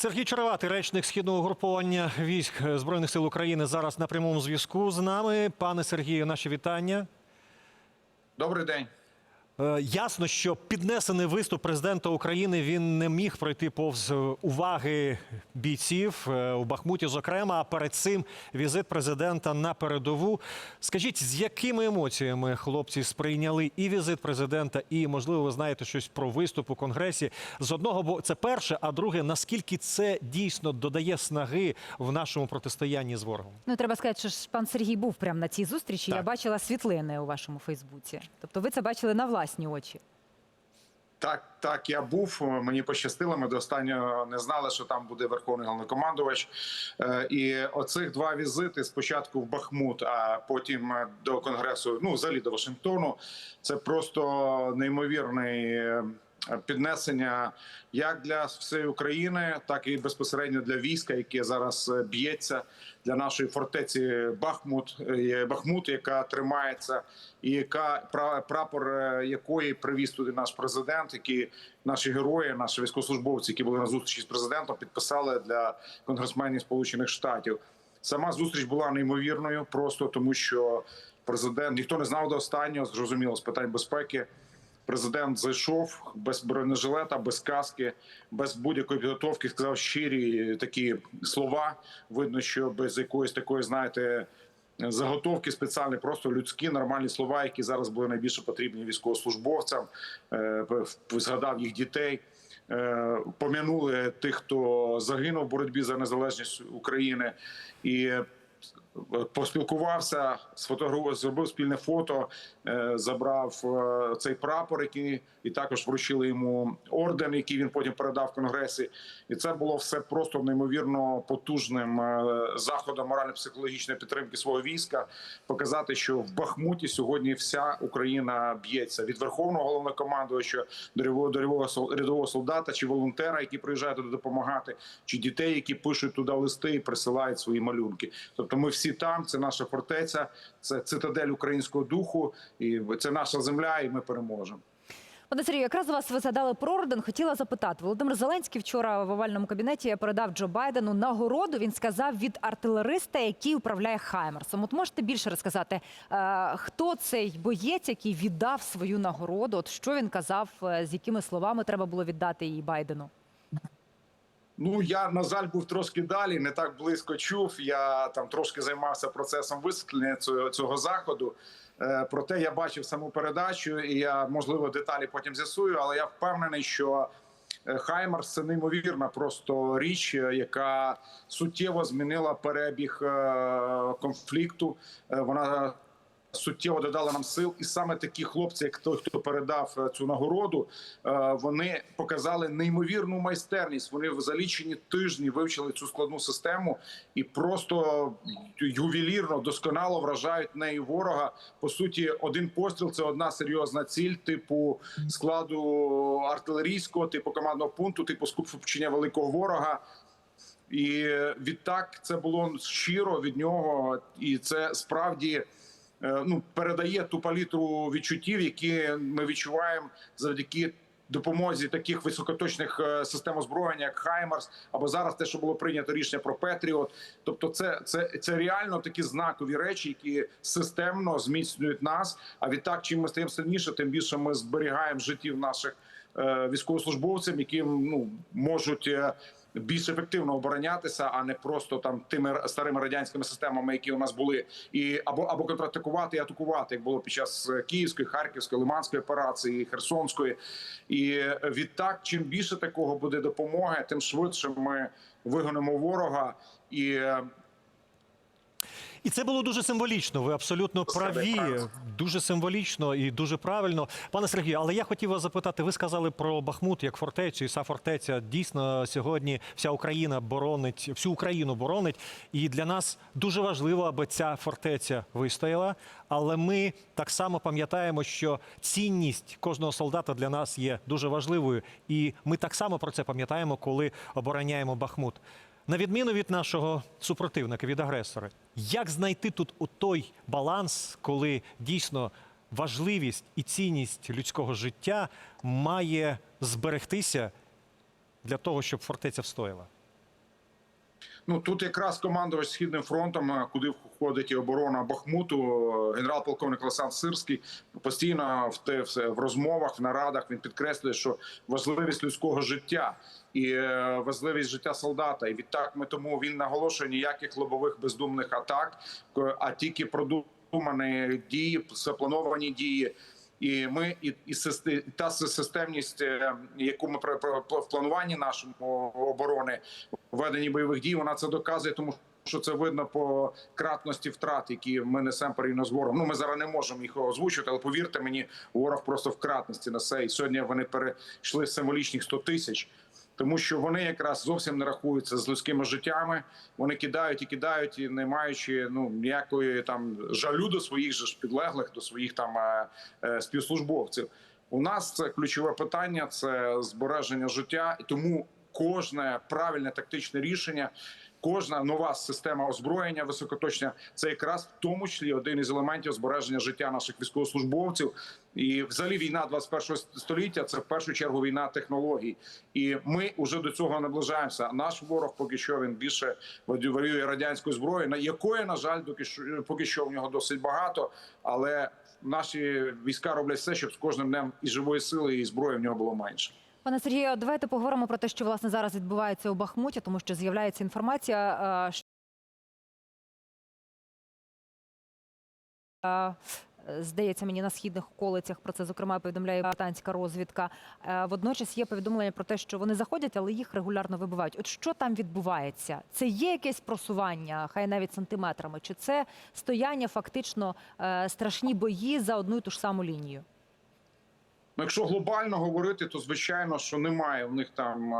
Сергій Чароватий, речник східного угруповання військ збройних сил України, зараз на прямому зв'язку з нами. Пане Сергію, наші вітання. Добрий день. Е, Ясно, що піднесений виступ президента України він не міг пройти повз е, уваги бійців е, у Бахмуті. Зокрема, а перед цим візит президента на передову. Скажіть, з якими емоціями хлопці сприйняли і візит президента, і можливо, ви знаєте щось про виступ у конгресі? З одного боку, це перше, а друге, наскільки це дійсно додає снаги в нашому протистоянні з ворогом? Ну, треба сказати, що ж пан Сергій був прямо на цій зустрічі. Я бачила світлини у вашому Фейсбуці. Тобто ви це бачили на власні очі. Так, так, я був. Мені пощастило. Ми до останнього не знали, що там буде верховний головнокомандувач. Е, І оцих два візити спочатку в Бахмут, а потім е, до конгресу, ну взагалі до Вашингтону. Це просто неймовірний. Піднесення як для всієї України, так і безпосередньо для війська, яке зараз е, б'ється для нашої фортеці Бахмут, е, Бахмут, яка тримається, і яка пра- прапор е, якої привіз туди наш президент, які наші герої, наші військовослужбовці, які були на зустрічі з президентом, підписали для конгресменів Сполучених Штатів. Сама зустріч була неймовірною, просто тому що президент ніхто не знав до останнього, зрозуміло з питань безпеки. Президент зайшов без бронежилета, без каски, без будь-якої підготовки. Сказав щирі такі слова. Видно, що без якоїсь такої, знаєте, заготовки спеціальні, просто людські нормальні слова, які зараз були найбільше потрібні військовослужбовцям. Е, Згадав їх дітей. Е, Пом'янули тих, хто загинув в боротьбі за незалежність України, і поспілкувався, сфотографував, зробив спільне фото, е, забрав е, цей прапор, який і також вручили йому орден, який він потім передав в конгресі. І це було все просто неймовірно потужним е, заходом морально-психологічної підтримки свого війська. Показати, що в Бахмуті сьогодні вся Україна б'ється від верховного головнокомандувача до рядового- до рядового рядового солдата чи волонтера, які приїжджають туди допомагати, чи дітей, які пишуть туди листи і присилають свої малюнки. Тобто, ми всі там. Це наша фортеця, це цитадель українського духу, і це наша земля, і ми переможемо. Пане Сергію, якраз вас ви згадали про орден. Хотіла запитати. Володимир Зеленський вчора в овальному кабінеті передав Джо Байдену нагороду. Він сказав від артилериста, який управляє Хаймерсом. От можете більше розказати, е, хто цей боєць, який віддав свою нагороду? От що він казав, е, з якими словами треба було віддати її Байдену? Ну я на жаль був трошки далі, не так близько чув. Я там трошки займався процесом висвітлення цього, цього заходу. Е, Проте я бачив саму передачу, і я можливо деталі потім з'ясую, але я впевнений, що е, Хаймарс це неймовірна просто річ, е, яка суттєво змінила перебіг конфлікту. Вона суттєво додала нам сил, і саме такі хлопці, як той, хто передав е, цю нагороду, е, вони показали неймовірну майстерність. Вони в залічені тижні вивчили цю складну систему і просто ювелірно досконало вражають нею ворога. По суті, один постріл це одна серйозна ціль, типу складу артилерійського, типу командного пункту, типу скупчення великого ворога. І відтак це було щиро від нього, і це справді ну передає ту палітру відчуттів, які ми відчуваємо завдяки допомозі таких високоточних е, систем озброєння, як Хаймарс, або зараз те, що було прийнято рішення про Петріот. Тобто, це, це, це реально такі знакові речі, які системно зміцнюють нас. А відтак, чим ми стаємо сильніше, тим більше ми зберігаємо життів наших е, військовослужбовців, які ну можуть. е, більш ефективно оборонятися, а не просто там тими старими радянськими системами, які у нас були, і або або контратакувати і атакувати, як було під час е, Київської, Харківської, Лиманської операції, Херсонської. І е, відтак, чим більше такого буде допомоги, тим швидше ми вигонимо ворога і. І це було дуже символічно. Ви абсолютно праві, дуже символічно і дуже правильно. Пане Сергію, але я хотів вас запитати. Ви сказали про Бахмут як фортецю, і ця фортеця дійсно сьогодні вся Україна боронить, всю Україну боронить. І для нас дуже важливо, аби ця фортеця вистояла. Але ми так само пам'ятаємо, що цінність кожного солдата для нас є дуже важливою, і ми так само про це пам'ятаємо, коли обороняємо Бахмут. На відміну від нашого супротивника, від агресора, як знайти тут у той баланс, коли дійсно важливість і цінність людського життя має зберегтися для того, щоб фортеця встояла? Ну тут якраз командувач східним фронтом, е, куди входить і оборона Бахмуту, е, генерал-полковник Олександр Сирський, постійно в те в розмовах, в нарадах він підкреслює, що важливість людського життя і е, важливість життя солдата. І відтак ми тому він наголошує ніяких лобових бездумних атак, а тільки продумані дії, заплановані дії. І ми і, і та системність, е, яку ми в плануванні нашому оборони введенні бойових дій, вона це доказує, тому що це видно по кратності втрат, які ми несемо порівняно з ворогом. Ну ми зараз не можемо їх озвучити, але повірте мені, ворог просто в кратності на сей. сьогодні вони перейшли символічних 100 тисяч. Тому що вони якраз зовсім не рахуються з людськими життями. Вони кидають і кидають, і не маючи ну ніякої там жалю до своїх же підлеглих, до своїх там е, е, співслужбовців. У нас це ключове питання це збереження життя, і тому кожне правильне тактичне рішення. Кожна нова система озброєння високоточне це якраз в тому числі один із елементів збереження життя наших військовослужбовців. І взагалі війна 21 століття це в першу чергу війна технологій. І ми вже до цього наближаємося. Наш ворог поки що він більше воює радянською зброєю, на якої на жаль, доки що поки що в нього досить багато. Але наші війська роблять все, щоб з кожним днем і живої сили, і зброї в нього було менше. Пане Сергію, давайте поговоримо про те, що власне зараз відбувається у Бахмуті, тому що з'являється інформація. е, що, е, Здається, мені на східних околицях про це зокрема повідомляє британська розвідка. Е, Водночас є повідомлення про те, що вони заходять, але їх регулярно вибивають. От що там відбувається? Це є якесь просування, хай навіть сантиметрами, чи це стояння фактично страшні бої за одну і ту ж саму лінію? Ну, якщо глобально говорити, то звичайно, що немає в них там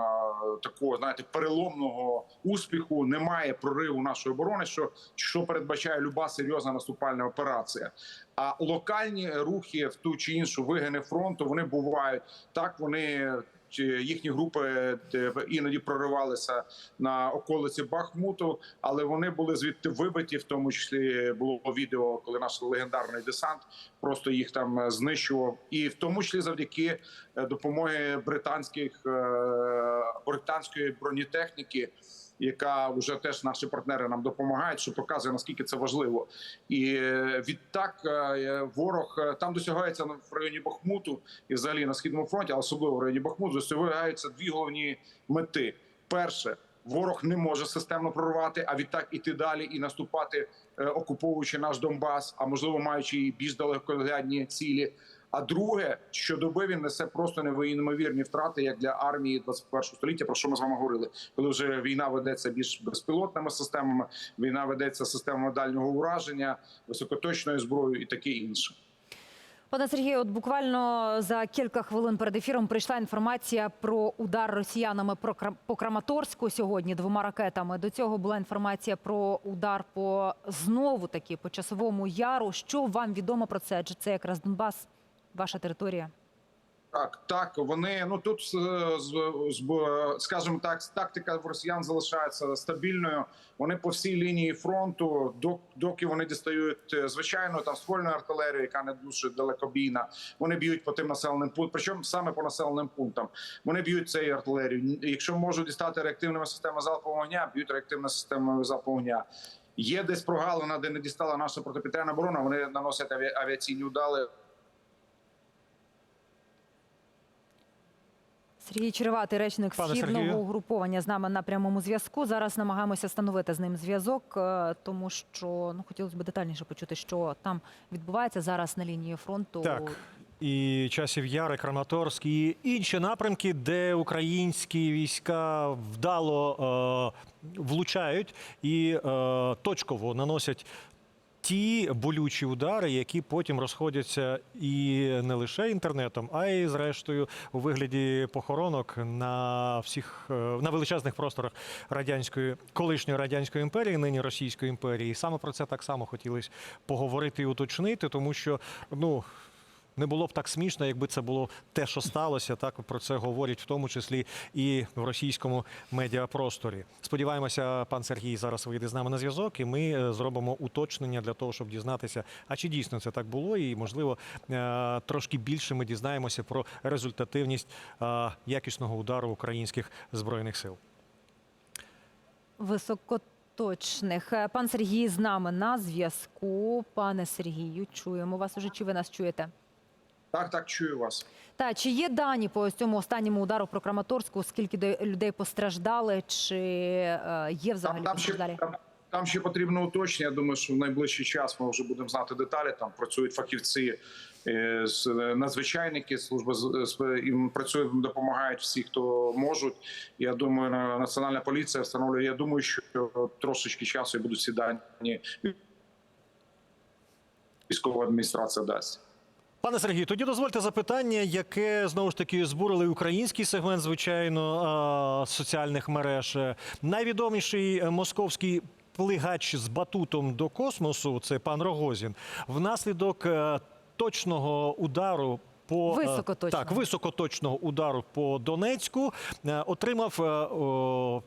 такого, знаєте, переломного успіху, немає прориву нашої оборони, що, що передбачає люба серйозна наступальна операція. А локальні рухи в ту чи іншу вигини фронту вони бувають так. Вони їхні групи іноді проривалися на околиці Бахмуту, але вони були звідти вибиті. В тому числі було відео, коли наш легендарний десант просто їх там е, знищував, і в тому числі завдяки е, допомоги британських е, британської бронетехніки. Яка вже теж наші партнери нам допомагають, що показує наскільки це важливо, і е, відтак е, ворог е, там досягається в районі Бахмуту і взагалі на східному фронті, а особливо в районі Бахмуту, досягаються дві головні мети: перше, ворог не може системно прорвати, а відтак іти далі і наступати, окуповуючи наш Донбас, а можливо маючи і більш далекоглядні цілі. А друге, щодоби він несе просто неймовірні втрати як для армії 21 століття, про що ми з вами говорили, коли вже війна ведеться більш безпілотними системами, війна ведеться системами дальнього ураження, високоточною зброєю і таке інше. Пане Сергію, от буквально за кілька хвилин перед ефіром прийшла інформація про удар росіянами по Краматорську сьогодні двома ракетами. До цього була інформація про удар по знову таки по часовому яру. Що вам відомо про це? Адже це якраз Донбас, ваша територія. Так, так, вони ну тут е, б- скажімо так, тактика в росіян залишається стабільною. Вони по всій лінії фронту, доки вони дістають е, звичайно там ствольну артилерію, яка не дуже далекобійна. Вони б'ють по тим населеним пунктам, причому саме по населеним пунктам. Вони б'ють цією артилерією. Якщо можуть дістати реактивними системами залпового вогня, б'ють реактивними системами залпового вогня. Є десь прогалина, де не дістала наша протиповітряна оборона. Вони наносять авіаційні удали. Сергій Череватий, речник Пане східного Сергію. угруповання з нами на прямому зв'язку. Зараз намагаємося встановити з ним зв'язок, е, тому що ну хотілося б детальніше почути, що там відбувається зараз на лінії фронту. Так. І часів Яри, Краматорськ, і інші напрямки, де українські війська вдало е, влучають і е, точково наносять ті болючі удари, які потім розходяться і не лише інтернетом, а й зрештою у вигляді похоронок на всіх е, на величезних просторах радянської колишньої радянської імперії, нині Російської імперії. І саме про це так само хотілося поговорити і уточнити, тому що ну. Не було б так смішно, якби це було те, що сталося. Так про це говорять в тому числі і в російському медіапросторі. Сподіваємося, пан Сергій зараз вийде з нами на зв'язок, і ми е, зробимо уточнення для того, щоб дізнатися, а чи дійсно це так було, і можливо е, трошки більше ми дізнаємося про результативність е, якісного удару українських збройних сил. високоточних. Е, Пан Сергій з нами на зв'язку. Пане Сергію, чуємо вас уже. Чи ви нас чуєте? Так, так, чую вас. Та чи є дані по ось цьому останньому удару про Краматорську? Скільки людей постраждали? Чи е, є взагалі Там, там, ще, постраждалі? там, там ще потрібно уточнення. Я думаю, що в найближчий час ми вже будемо знати деталі. Там працюють фахівці е, з надзвичайники, з- їм працюють, допомагають всі, хто можуть. Я думаю, національна поліція встановлює. Я думаю, що трошечки часу і будуть всі дані. Військова адміністрація дасть. Пане Сергію, тоді дозвольте запитання, яке знову ж таки збурили український сегмент, звичайно, соціальних мереж. Найвідоміший московський плигач з батутом до космосу це пан Рогозін. Внаслідок е, точного удару. По е, Високоточного. так, високоточного удару по Донецьку е, отримав о,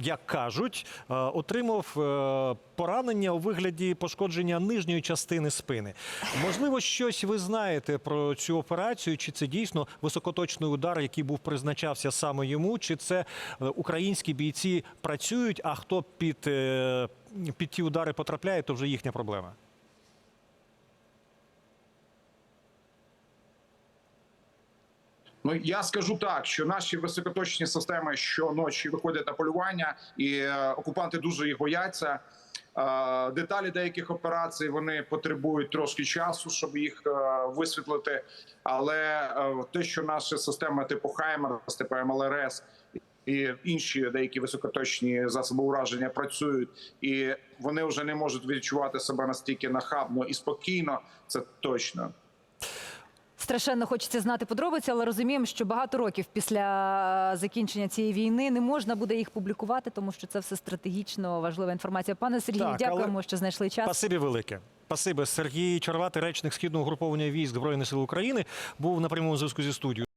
як кажуть, е, отримав е, поранення у вигляді пошкодження нижньої частини спини. Можливо, щось ви знаєте про цю операцію? Чи це дійсно високоточний удар, який був призначався саме йому? Чи це е, українські бійці працюють? А хто під, під ті удари потрапляє, то вже їхня проблема? Ну я скажу так, що наші високоточні системи щоночі виходять на полювання, і е, окупанти дуже їх бояться. Е, Деталі деяких операцій вони потребують трошки часу, щоб їх е, висвітлити. Але те, що наші системи типу Хаймер, типу МЛРС і інші деякі високоточні засоби ураження працюють, і вони вже не можуть відчувати себе настільки нахабно і спокійно. Це точно. Страшенно хочеться знати подробиці, але розуміємо, що багато років після е, закінчення цієї війни не можна буде їх публікувати, тому що це все стратегічно важлива інформація. Пане Сергію, Так, але- дякуємо, що знайшли час. Спасибі велике. Спасибі. Сергій Чарвати, речник східного груповання військ Збройних сил України, був на прямому зв'язку зі студією.